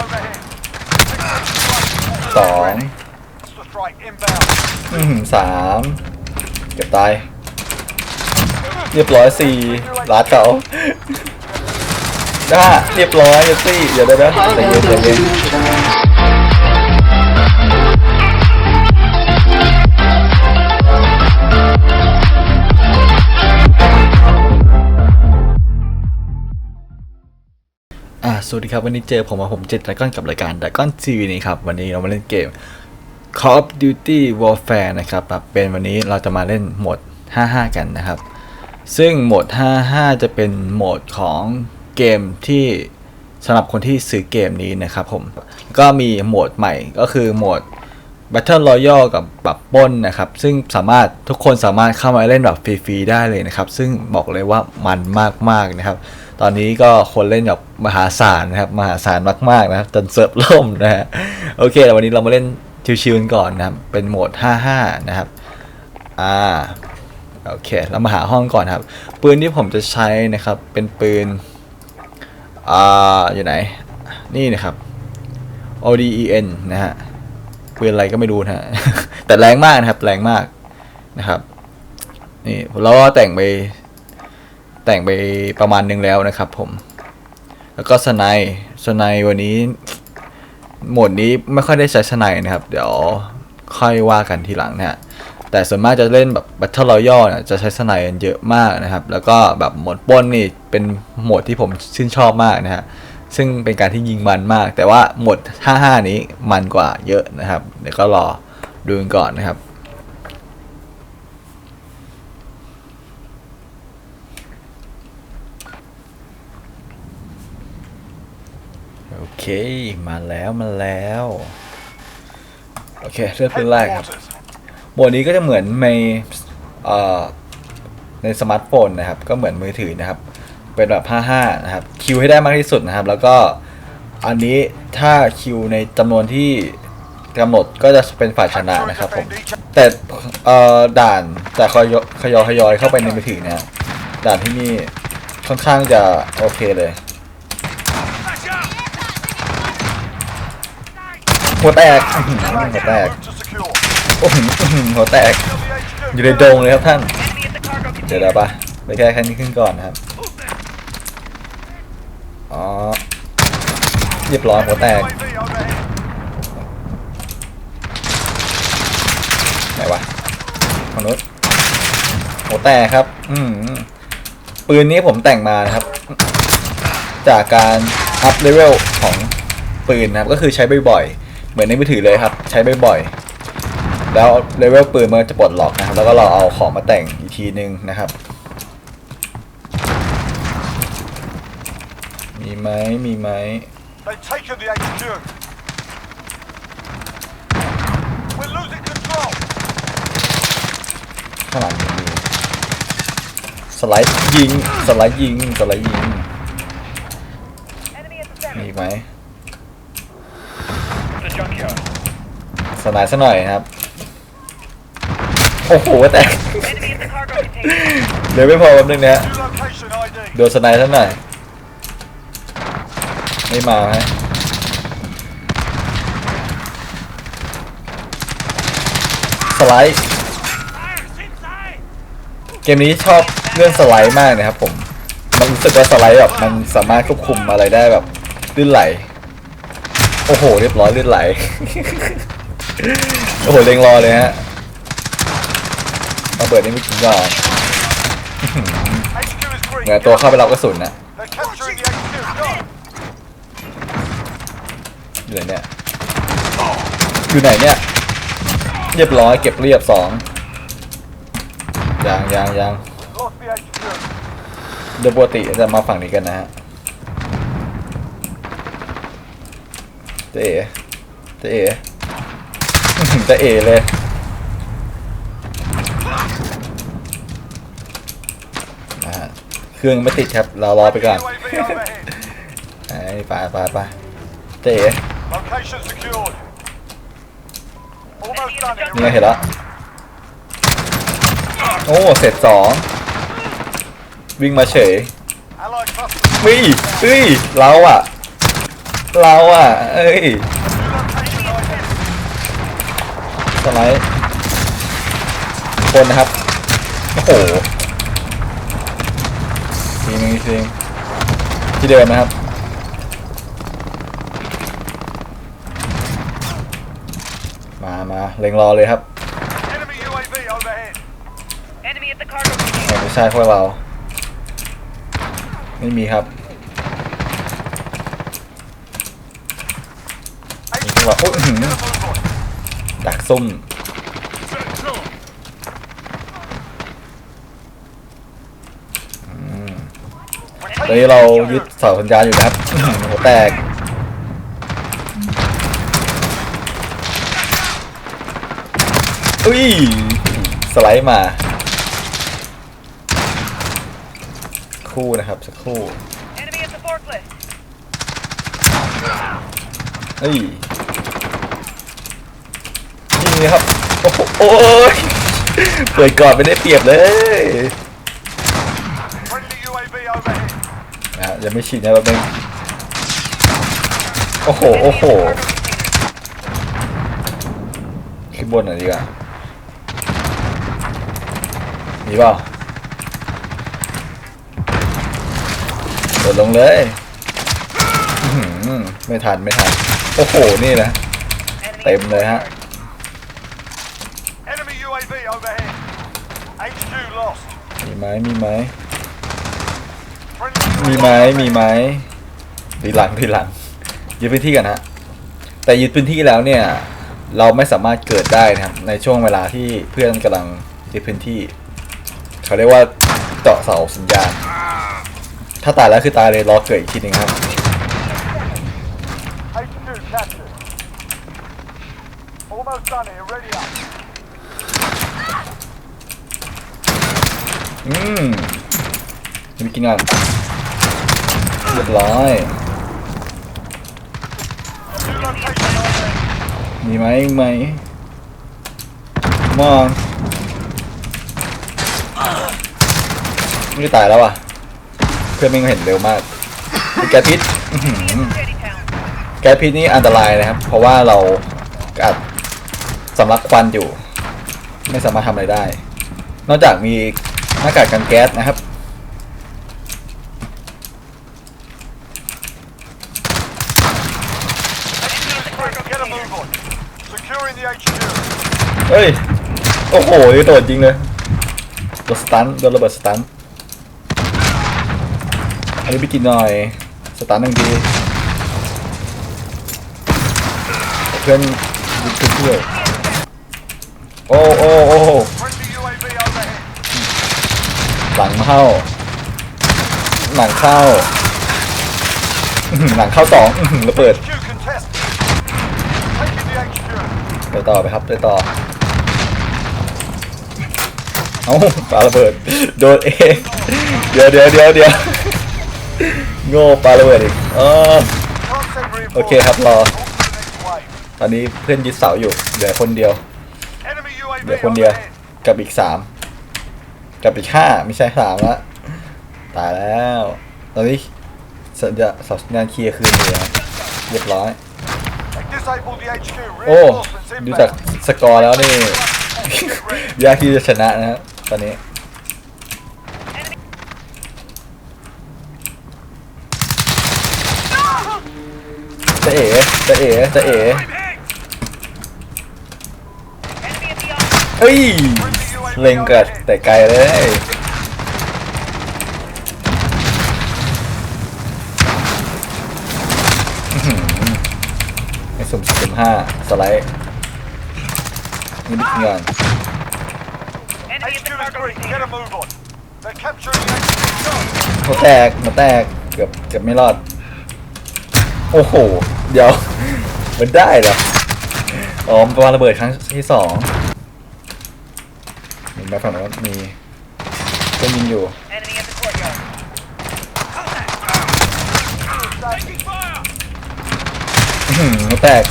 overhead. สอง Extra strike inbound. อือสามเก็บตาย เรียบร้อยสี่ลาดเก่าจ้าเรียบร้อยเดี๋ยวเดี๋ยวเดี๋ยวเดี๋ยวใจเย็นใจเย็น อ่าสวัสดีครับ วันนี้เจอผมมาผมเจ็ดดราก้อนกับรายการดราก้อนทีวีนี่ครับ วันนี้เรามาเล่นเกม Call of Duty Warfare นะครับแบบเป็นวันนี้เราจะมาเล่นโหมด 55 กันนะครับ ซึ่งโหมด 55 จะเป็นโหมดของเกมที่สำหรับคนที่ซื้อเกมนี้นะครับผมก็มีโหมดใหม่ก็คือโหมด Battle Royale กับแบบป้นนะครับ ซึ่งสามารถทุกคนสามารถเข้ามาเล่นแบบฟรีๆได้เลยนะครับ ซึ่งบอกเลยว่ามันมากๆนะครับ ตอนนี้ก็คนเล่นแบบมหาศาลนะครับ มหาศาลมากๆนะครับจนเซิร์ฟล่มนะฮะโอเคแล้ววันนี้เรามาเล่นชิวๆกันก่อนนะครับ เป็นโหมด 55 นะครับอ่าโอเคเรามาหาห้องก่อนครับ ปืนที่ผมจะใช้นะครับเป็นปืนอ่าอยู่ไหน นี่นะครับ ODEN นะฮะปืนอะไรก็ไม่รู้นะฮะแต่แรงมากนะครับ แรงมากนะครับ นี่เราก็แต่งไป แต่งไปประมาณนึงแล้วนะครับผม แล้วก็สไนสไนวันนี้โหมดนี้ไม่ค่อยได้ใช้สไนนะครับ เดี๋ยวค่อยว่ากันทีหลังนะฮะแต่ส่วนมากจะเล่นแบบ Battle Royale เนี่ยจะใช้สไนกันเยอะมากนะครับ แล้วก็แบบโหมดป้นนี่เป็นโหมดที่ผมชื่นชอบมากนะฮะซึ่งเป็นการที่ยิงมันมาก แต่ว่าโหมด 55 นี้มันกว่าเยอะนะครับ เดี๋ยวก็รอดูกันก่อนนะครับ เค มาแล้วมาแล้ว โอเคเลือกปืนแรกครับโหมดนี้ก็จะเหมือนในในสมาร์ทโฟนนะครับ ก็เหมือนมือถือนะครับ เป็นแบบ 55 นะครับ คิวให้ได้มากที่สุดนะครับ แล้วก็อันนี้ถ้าคิวในจำนวนที่กำหนดก็จะเป็นฝ่ายชนะนะครับผม แต่ด่านแต่คอยขยอยขยอยเข้าไปในมือถือเนี่ยด่านที่นี่ค่อนข้างจะโอเคเลย หัวแตกหัวแตกโอ้โหหัวแตก อยู่ในดงเลยครับท่าน เดี๋ยวได้ปะไปแก้แค่นี้ขึ้นก่อนนะครับ อ๋อเรียบร้อยหัวแตก ไหนวะมนุษย์หัวแตกครับ อืมปืนนี้ผมแต่งมานะครับ จากการอัพเลเวลของปืนนะครับ ก็คือใช้บ่อยๆ เหมือนในมือถือเลยครับ ใช้บ่อยๆแล้วเลเวลปืนมันจะปลดล็อกนะครับ แล้วก็เราเอาของมาแต่งอีกทีนึงนะครับ มีไหมมีไหม They've taken the HQ. We're losing control. ข้างหลังมีสไลด์ยิง สไลด์ยิง สไลด์ยิง มีไหม The junkyard. สไลด์ซะหน่อยครับ โอ้โหแต่เดี๋ยวไม่พอแป๊บนึงนะ New location ID. โดนสไนด์ซะหน่อย ไม่มาฮะสไลด์เกมนี้ชอบเรื่องสไลด์มากนะครับผม มันรู้สึกว่าสไลด์แบบมันสามารถควบคุมอะไรได้แบบลื่นไหล โอ้โห เรียบร้อยลื่นไหล โอ้โห เล็งรอเลยฮะมาเปิดนี่ไม่กินก่อน HQ is green. เหงื่อตัวเข้าไปรับกระสุนนะ They're capturing the HQ. Go. อยู่ไหนเนี่ย อยู่ไหนเนี่ย เรียบร้อยเก็บเรียบสองยางยางยาง Lost the HQ. โดยปกติจะมาฝั่งนี้กันนะฮะ เจ๊เอ๋เจ๊เอ๋อื้อหือเจ๊เอ๋เลยนะฮะเครื่องไม่ติดครับ เรารอไปก่อน UAV overhead. ไอ้ไปไปไปเจ๊เอ๋ Location secured. Almost done. นี่ไงเห็นแล้วโอ้ เสร็จสองวิ่งมาเฉย Allied cluster. วิ่งเฮ้ยเราอะ เราอะ เอ้ย New location ส ID. ไลด์คนนะครับ โอ้โหทีนึงทีนึงที่เดิมนะครับ มามาเล็งรอเลยครับ Enemy UAV overhead. Enemy at the cargo container. แต่ไม่ใช่พวกเรา ไม่มีครับ HQ Right, oh, secure. mhm. Get a move on. ดักซุ่มตอนนี้เรายึดเสาสัญญาณอยู่นะครับหัวแตกอุ้ย สไลด์มา คู่นะครับ สักครู่ Enemy at the forklift. เฮ้ย นี่ครับ โอ้โหโอ้ยเปิดก่อนไม่ได้เปรียบเลยนะยังไม่ฉีดนะแป๊บนึงโอ้โห โอ้โหขึ้นบนหน่อยดีกว่ามีเปล่าโดดลงเลยไม่ทัน ไม่ทัน โอ้โห นี่นะ เต็มเลยฮะ มีไหมมีไหมมีไหมมีไหมทีหลังทีหลังยึดพื้นที่กันฮะแต่ยึดพื้นที่แล้วเนี่ยเราไม่สามารถเกิดได้นะครับในช่วงเวลาที่เพื่อนกำลังยึดพื้นที่ เขาเรียกว่าเจาะเสาสัญญาณ ถ้าตายแล้วคือตายเลยรอเกิดอีกทีหนึ่งครับ อืมจะไปกินกันเรียบร้อยมีไหมมีไหมมองไม่ตายแล้วอะ เพื่อนไม่เห็นเร็วมากแก๊สพิษแก๊สพิษนี่อันตรายนะครับ เพราะว่าเราอัดสำลักควันอยู่ ไม่สามารถทำอะไรได้ นอกจากมี หน้ากากกันแก๊สนะครับ เฮ้ย โอ้โหโดดจริงเลยโดนสตันโดนระเบิดสตันอันนี้ไปกินหน่อย สตันหนึ่งทีเพื่อนยึดเพื่อนโอ้โอ้โอ้ Friendly UAV overhead. ห ลังเข้า หลังเข้า หลังเข้าสองระเบิดไปต่อไปครับไปต่อ เอาปาระเบิด โดนเองเดี๋ยวเดี๋ยวเดี๋ยวเดี๋ยวโง่ปาระเบิดอีกอ๋อ Can't send โอเคครับรอ ตอนนี้เพื่อนยึดเสาอยู่ เหลือคนเดียว เหลือคนเดียว กับอีกสาม กับอีกห้าไม่ใช่สามละตายแล้วตอนนี้สัญญาสัญญาณเคลียร์คืนเลือเรียบร้อย โอ้ ดูจากสกอร์แล้วนี่ยากที่จะชนะนะครับตอนนี้จะเอ๋จะเอ๋จะเอ๋เฮ้ย เล็งเกัดแต่ไกลเลยอื้อหือไม่สุ่มสุ่มห้าสไลด์ นี่บิ๊กงาน Enemy at HQ the is cargo green. Get container. a move on. They're capturing the HQ. Go. หัวแตกหัวแตกเกือบเกือบไม่รอด โอ้โห เดี๋ยว มันได้เหรอ อ๋อมันประมาณระเบิดครั้งที่สอง เห็นไหมฝั่งโน้นมีเพื่อนยิงอยู่ Enemy at the courtyard. Taking fire. อื้อหือหัวแตก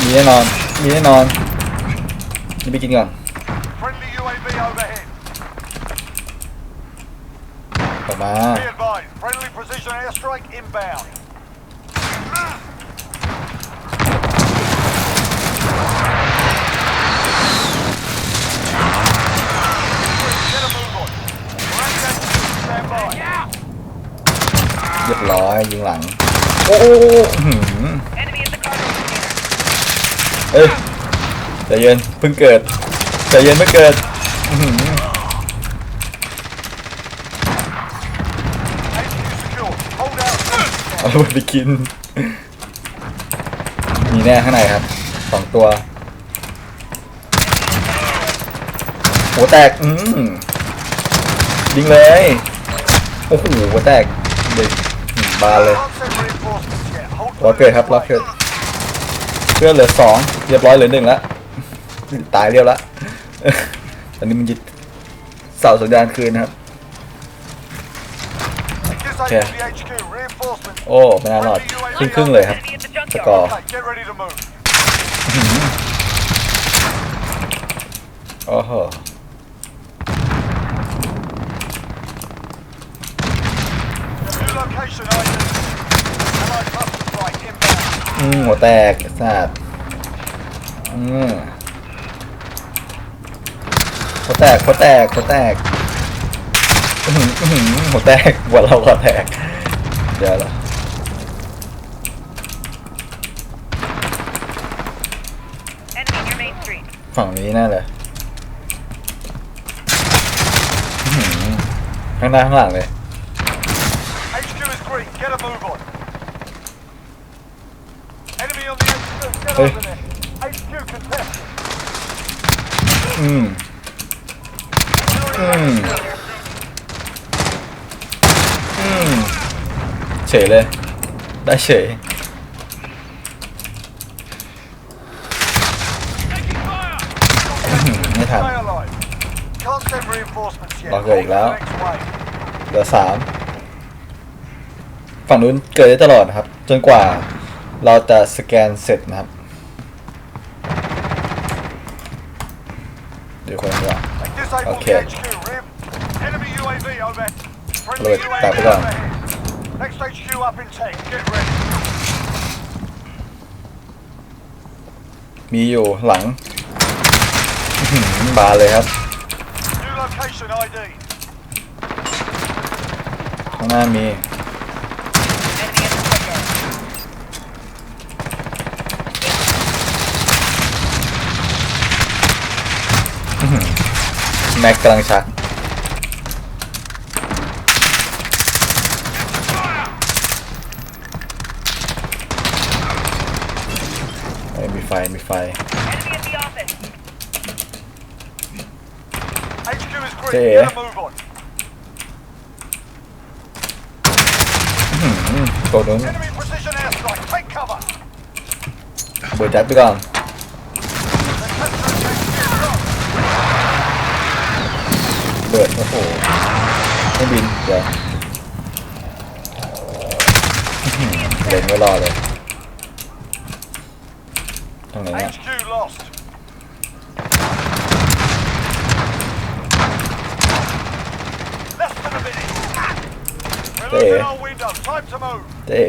มีแน่นอน มีแน่นอนนี่ไปกินก่อน Friendly UAV overhead. ออกมา Be advised, friendly precision airstrike inbound. Get a move on. Rank that stand by. เรียบร้อยยิงหลัง โอ้โหอื้อหือ Enemy at the cargo container. เอ้ยใจเย็นเพิ่งเกิดใจเย็นเพิ่งเกิดอื้อหือ HQ secure. Hold out. เอาระเบิดไปกิน มีแน่ข้างในครับสองตัวหัวแตก อืมยิงเลย โอ้โหหัวแตกเด็ก บานเลย Can't send reinforcements yet. Hold รอเกิดครับรอเกิดเพื่อนเหลือสองเรียบร้อยเหลือหนึ่งแล้วตายเรียบแล้วตอนนี้มันยึดเสาสัญญาณคืนนะครับ Disable Okay. the HQ. Reinforcements. โอ้ไม่น่ารอดครึ่งครึ่งๆเลยครับ Enemy at the สกอ junkyard. ร์ Okay, get ready to move. โอ้โห New location ID. Allied cluster strike inbound. อืมหัวแตกไอ้สัตว์อืมหัวแตกหัวแตกหัวแตกอื้อหืออื้อหือหัวแตกหัวเราหัวแตกเดี๋ยวละฝั่งนี้แน่เลยอื้อหือข้างหน้าข้างหลังเลย HQ is green. Get a move on. Enemy on the เฮ้ยอืมอืมอืมเฉยเลย ได้เฉยไม่ทันรอเกิดอีกแล้วเหลือสามฝั่งนู้นเกิดได้ตลอดนะครับ จนกว่าเราจะสแกนเสร็จนะครับ เดี๋ยวคนดีกว่า Disable Okay. the HQ. Rein- Enemy UAV over. Friendly Look, UAV tap it on. overhead. Next HQ up in 10. Get ready. มีอยู่หลังอื้อหือบานเลยครับ New location ID. ข้างหน้ามี Enemy at the courtyard. แม็กกำลังชักเอ้ยมีไฟ มีไฟ Enemy at the office. HQ is green. Okay. Get a move on. ตัวนู้น Enemy precision airstrike. Take cover. เบิร์ดยัดไปก่อน They're capturing HQ. Go. เบิร์ดโอ้โหไม่บินเดี๋ยวอื้อหือเล็งไว้รอเลยตรงไหนเนี่ย HQ lost. Less than a minute. We're There. losing our window. Time to move. เจ๊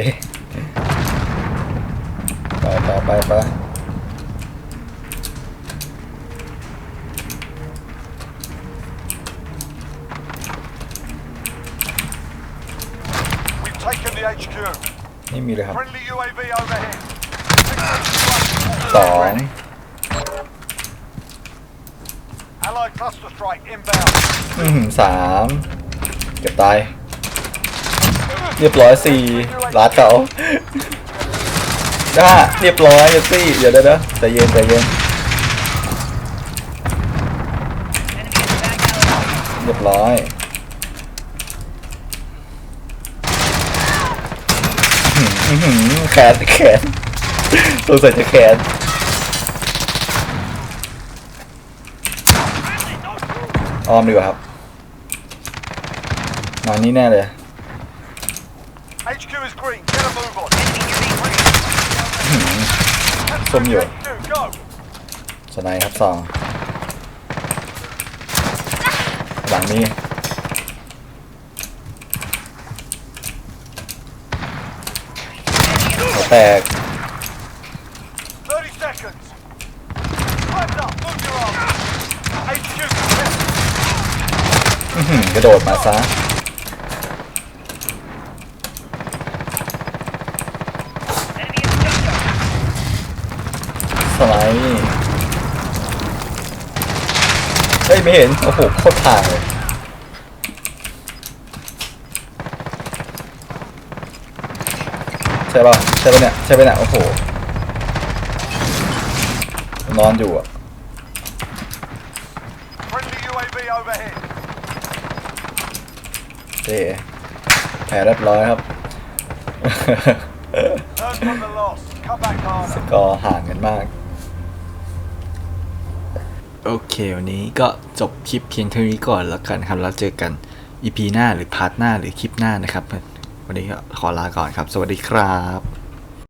ไปไปไปไป We've taken the HQ. ไม่มีเลยครับ Friendly UAV overhead. สอง Allied cluster strike inbound. อื้อหือสามเก็บตาย เรียบร้อยสี่ลาดเขาด้าเรียบร้อยเยสี่เดี๋ยวเดี๋ยวเดี๋ยวใจเย็นใจเย็น Enemy at the back alley. เรียบร้อยอื้อหืออื้อหือ แขนแขนตัวใส่จะแขนอ้อมดีกว่าครับ มานี่แน่เลย HQ is green. Get a move on. Enemy near Main Street. ส้มอยู่ HQ, go. สไนด์ครับสองหลังนี้ แตก 30 seconds. Time's up. Move your arms. HQ. อื้อหือกระโดดมาซะ Enemy in the junkyard. สไลด์เฮ้ย ไม่เห็น โอ้โห โคตรทางเลย ใช่ป่ะ ใช่ป่ะเนี่ยใช่ป่ะเนี่ยโอ้โหนอนอยู่อะเจ๊แพ้เรียบร้อยครับ Learn from the loss. Come back harder. ก็ห่างกันมาก โอเค วันนี้ก็จบคลิปเพียงเท่านี้ก่อนแล้วกันครับ แล้วเจอกัน EP หน้าหรือพาร์ทหน้าหรือคลิปหน้านะครับ วันนี้ก็ขอลาก่อนครับ สวัสดีครับ